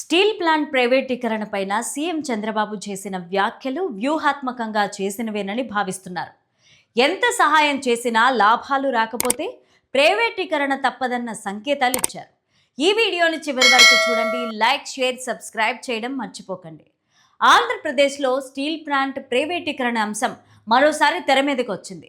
Steel plant ప్రైవేటీకరణ పైన CM Chandrababu చేసిన వ్యాఖ్యలు వ్యూహాత్మకంగా చేసినవేనని భావిస్తున్నారు. ఎంత సహాయం చేసినా లాభాలు రాకపోతే ప్రైవేటీకరణ తప్పదన్న సంకేతాలు ఇచ్చారు. ఈ వీడియోని చివరి వరకు చూడండి లైక్ షేర్ సబ్స్క్రైబ్ చేయడం మర్చిపోకండి. ఆంధ్రప్రదేశ్లో స్టీల్ ప్లాంట్ ప్రైవేటీకరణ అంశం మరోసారి తెర మీదకి వచ్చింది.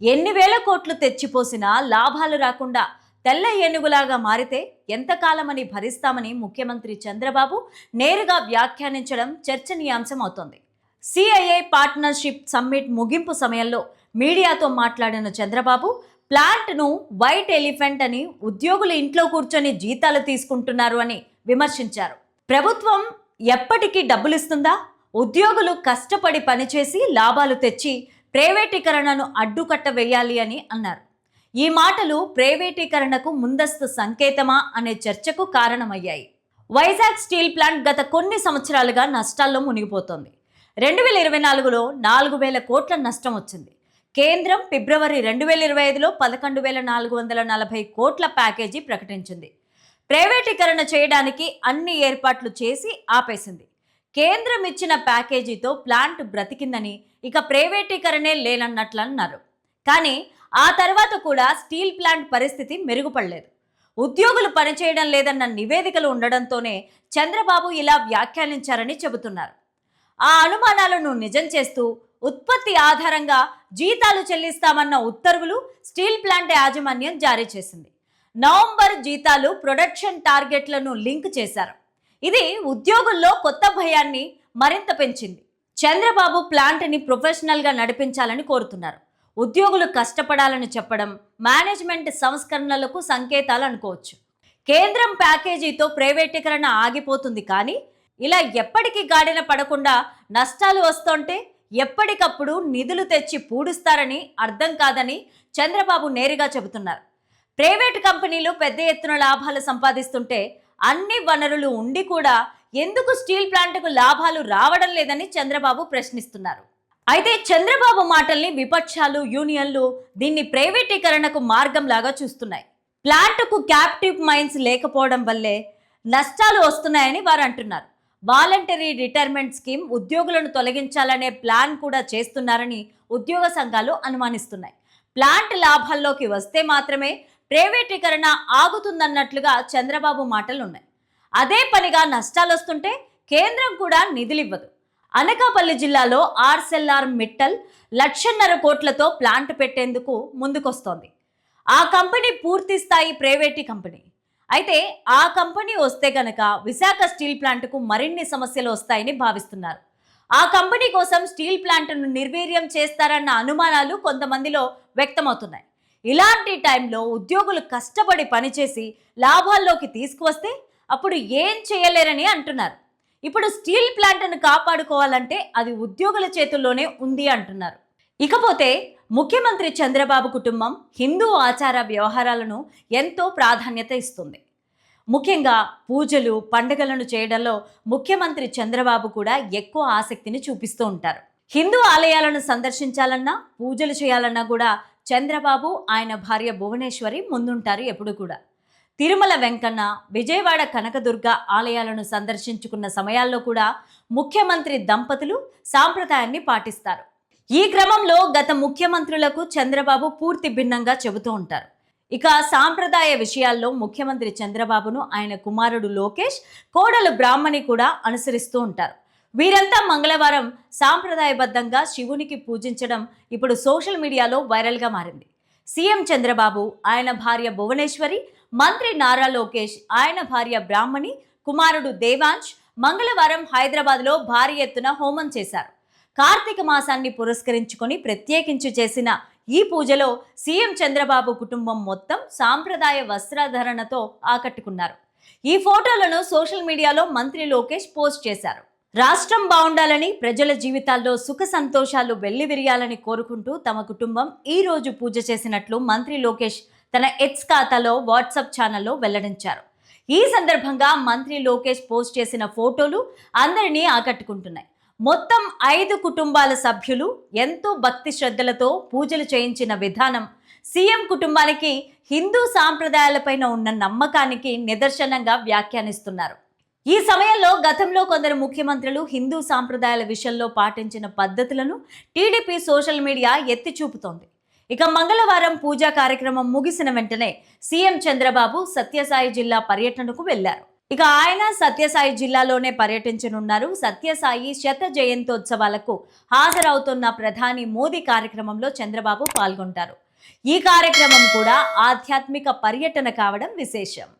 ఎన్ని వేల కోట్లు తెచ్చిపోసినా లాభాలు రాకుండా తెల్ల ఏనుగులాగా మారితే ఎంతకాలమని భరిస్తామని ముఖ్యమంత్రి చంద్రబాబు నేరుగా వ్యాఖ్యానించడం చర్చనీయాంశం అవుతోంది సిఐఏ పార్ట్నర్షిప్ సమ్మిట్ ముగింపు సమయంలో మీడియాతో మాట్లాడిన చంద్రబాబు ప్లాంట్ను వైట్ ఎలిఫెంట్ అని ఉద్యోగులు ఇంట్లో కూర్చొని జీతాలు తీసుకుంటున్నారు అని విమర్శించారు. ప్రభుత్వం ఎప్పటికీ డబ్బులిస్తుందా? ఉద్యోగులు కష్టపడి పనిచేసి లాభాలు తెచ్చి ప్రైవేటీకరణను అడ్డుకట్ట వేయాలి అని అన్నారు. ఈ మాటలు ప్రైవేటీకరణకు ముందస్తు సంకేతమా అనే చర్చకు కారణమయ్యాయి. వైజాగ్ స్టీల్ ప్లాంట్ గత కొన్ని సంవత్సరాలుగా నష్టాల్లో మునిగిపోతోంది. రెండు వేల ఇరవై నాలుగులో నాలుగు వేల కోట్ల నష్టం వచ్చింది. కేంద్రం ఫిబ్రవరి రెండు వేల ఇరవై ఐదులో పదకొండు వేల నాలుగు వందల నలభై కోట్ల ప్యాకేజీ ప్రకటించింది. ప్రైవేటీకరణ చేయడానికి అన్ని ఏర్పాట్లు చేసి ఆపేసింది. కేంద్రం ఇచ్చిన ప్యాకేజీతో ప్లాంట్ బ్రతికిందని ఇక ప్రైవేటీకరణే లేనన్నట్లు అన్నారు కానీ ఆ తర్వాత కూడా స్టీల్ ప్లాంట్ పరిస్థితి మెరుగుపడలేదు. ఉద్యోగులు పనిచేయడం లేదన్న నివేదికలు ఉండడంతోనే చంద్రబాబు ఇలా వ్యాఖ్యానించారని చెబుతున్నారు. ఆ అనుమానాలను నిజం చేస్తూ ఉత్పత్తి ఆధారంగా జీతాలు చెల్లిస్తామన్న ఉత్తర్వులు స్టీల్ ప్లాంట్ యాజమాన్యం జారీ చేసింది. నవంబర్ జీతాలు ప్రొడక్షన్ టార్గెట్లను లింక్ చేశారు. ఇది ఉద్యోగుల్లో కొత్త భయాన్ని మరింత పెంచింది. చంద్రబాబు ప్లాంట్ని ప్రొఫెషనల్గా నడిపించాలని కోరుతున్నారు. ఉద్యోగులు కష్టపడాలని చెప్పడం మేనేజ్మెంట్ సంస్కరణలకు సంకేతాలు అనుకోవచ్చు. కేంద్రం ప్యాకేజీతో ప్రైవేటీకరణ ఆగిపోతుంది కానీ ఇలా ఎప్పటికీ గాడిన పడకుండా నష్టాలు వస్తుంటే ఎప్పటికప్పుడు నిధులు తెచ్చి పూడుస్తారని అర్థం కాదని చంద్రబాబు నేరుగా చెబుతున్నారు. ప్రైవేట్ కంపెనీలు పెద్ద ఎత్తున లాభాలు సంపాదిస్తుంటే అన్ని వనరులు ఉండి కూడా ఎందుకు స్టీల్ ప్లాంట్కు లాభాలు రావడం లేదని చంద్రబాబు ప్రశ్నిస్తున్నారు. అయితే చంద్రబాబు మాటల్ని విపక్షాలు యూనియన్లు దీన్ని ప్రైవేటీకరణకు మార్గంలాగా చూస్తున్నాయి. ప్లాంట్కు క్యాప్టివ్ మైన్స్ లేకపోవడం వల్లే నష్టాలు వస్తున్నాయని వారు అంటున్నారు. వాలంటరీ రిటైర్మెంట్ స్కీమ్ ఉద్యోగులను తొలగించాలనే ప్లాన్ కూడా చేస్తున్నారని ఉద్యోగ సంఘాలు అనుమానిస్తున్నాయి. ప్లాంట్ లాభాల్లోకి వస్తే మాత్రమే ప్రైవేటీకరణ ఆగుతుందన్నట్లుగా చంద్రబాబు మాటలు ఉన్నాయి అదే పనిగా నష్టాలు వస్తుంటే కేంద్రం కూడా నిధులివ్వదు. అనకాపల్లి జిల్లాలో ఆర్సెల్ఆర్ మిట్టల్ లక్షన్నర కోట్లతో ప్లాంట్ పెట్టేందుకు ముందుకొస్తోంది. ఆ కంపెనీ పూర్తి స్థాయి ప్రైవేటీ కంపెనీ. అయితే ఆ కంపెనీ వస్తే గనక విశాఖ స్టీల్ ప్లాంట్కు మరిన్ని సమస్యలు వస్తాయని భావిస్తున్నారు. ఆ కంపెనీ కోసం స్టీల్ ప్లాంట్ను నిర్వీర్యం చేస్తారన్న అనుమానాలు కొంతమందిలో వ్యక్తమవుతున్నాయి. ఇలాంటి టైంలో ఉద్యోగులు కష్టపడి పనిచేసి లాభాల్లోకి తీసుకువస్తే అప్పుడు ఏం చేయలేరని అంటున్నారు. ఇప్పుడు స్టీల్ ప్లాంట్ను కాపాడుకోవాలంటే అది ఉద్యోగుల చేతుల్లోనే ఉంది అంటున్నారు. ఇకపోతే ముఖ్యమంత్రి చంద్రబాబు కుటుంబం హిందూ ఆచార వ్యవహారాలను ఎంతో ప్రాధాన్యత ఇస్తుంది. ముఖ్యంగా పూజలు పండుగలను చేయడంలో ముఖ్యమంత్రి చంద్రబాబు కూడా ఎక్కువ ఆసక్తిని చూపిస్తూ ఉంటారు. హిందూ ఆలయాలను సందర్శించాలన్నా పూజలు చేయాలన్నా కూడా చంద్రబాబు ఆయన భార్య భువనేశ్వరి ముందుంటారు ఎప్పుడు కూడా. తిరుమల వెంకన్న విజయవాడ కనకదుర్గ ఆలయాలను సందర్శించుకున్న సమయాల్లో కూడా ముఖ్యమంత్రి దంపతులు సాంప్రదాయాన్ని పాటిస్తారు. ఈ క్రమంలో గత ముఖ్యమంత్రులకు చంద్రబాబు పూర్తి భిన్నంగా చెబుతూ ఉంటారు. ఇక సాంప్రదాయ విషయాల్లో ముఖ్యమంత్రి చంద్రబాబును ఆయన కుమారుడు లోకేష్ కోడలు బ్రాహ్మణి కూడా అనుసరిస్తూ ఉంటారు. వీరంతా మంగళవారం సాంప్రదాయబద్ధంగా శివునికి పూజించడం ఇప్పుడు సోషల్ మీడియాలో వైరల్గా మారింది. సీఎం చంద్రబాబు ఆయన భార్య భువనేశ్వరి మంత్రి నారా లోకేష్ ఆయన భార్య బ్రాహ్మణి కుమారుడు దేవాంశ్ మంగళవారం హైదరాబాద్లో భారీ ఎత్తున హోమం చేశారు. కార్తీక మాసాన్ని పురస్కరించుకొని ప్రత్యేకించి చేసిన ఈ పూజలో సీఎం చంద్రబాబు కుటుంబం మొత్తం సాంప్రదాయ వస్త్రధరణతో ఆకట్టుకున్నారు. ఈ ఫోటోలను సోషల్ మీడియాలో మంత్రి లోకేష్ పోస్ట్ చేశారు. రాష్ట్రం బాగుండాలని ప్రజల జీవితాల్లో సుఖ సంతోషాలు వెల్లివిరియాలని కోరుకుంటూ తమ కుటుంబం ఈ రోజు పూజ చేసినట్లు మంత్రి లోకేష్ తన ఎట్స్ ఖాతాలో వాట్సాప్ ఛానల్లో వెల్లడించారు. ఈ సందర్భంగా మంత్రి లోకేష్ పోస్ట్ చేసిన ఫోటోలు అందరినీ ఆకట్టుకుంటున్నాయి. మొత్తం ఐదు కుటుంబాల సభ్యులు ఎంతో భక్తి శ్రద్ధలతో పూజలు చేయించిన విధానం సీఎం కుటుంబానికి హిందూ సాంప్రదాయాలపైన ఉన్న నమ్మకానికి నిదర్శనంగా వ్యాఖ్యానిస్తున్నారు. ఈ సమయంలో గతంలో కొందరు ముఖ్యమంత్రులు హిందూ సాంప్రదాయాల విషయంలో పాటించిన పద్ధతులను టీడీపీ సోషల్ మీడియా ఎత్తి చూపుతోంది. ఇక మంగళవారం పూజా కార్యక్రమం ముగిసిన వెంటనే సీఎం చంద్రబాబు సత్యసాయి జిల్లా పర్యటనకు వెళ్ళారు. ఇక ఆయన సత్యసాయి జిల్లాలోనే పర్యటించనున్నారు. సత్యసాయి శత జయంతోత్సవాలకు హాజరవుతున్న ప్రధాని మోదీ కార్యక్రమంలో చంద్రబాబు పాల్గొంటారు. ఈ కార్యక్రమం కూడా ఆధ్యాత్మిక పర్యటన కావడం విశేషం.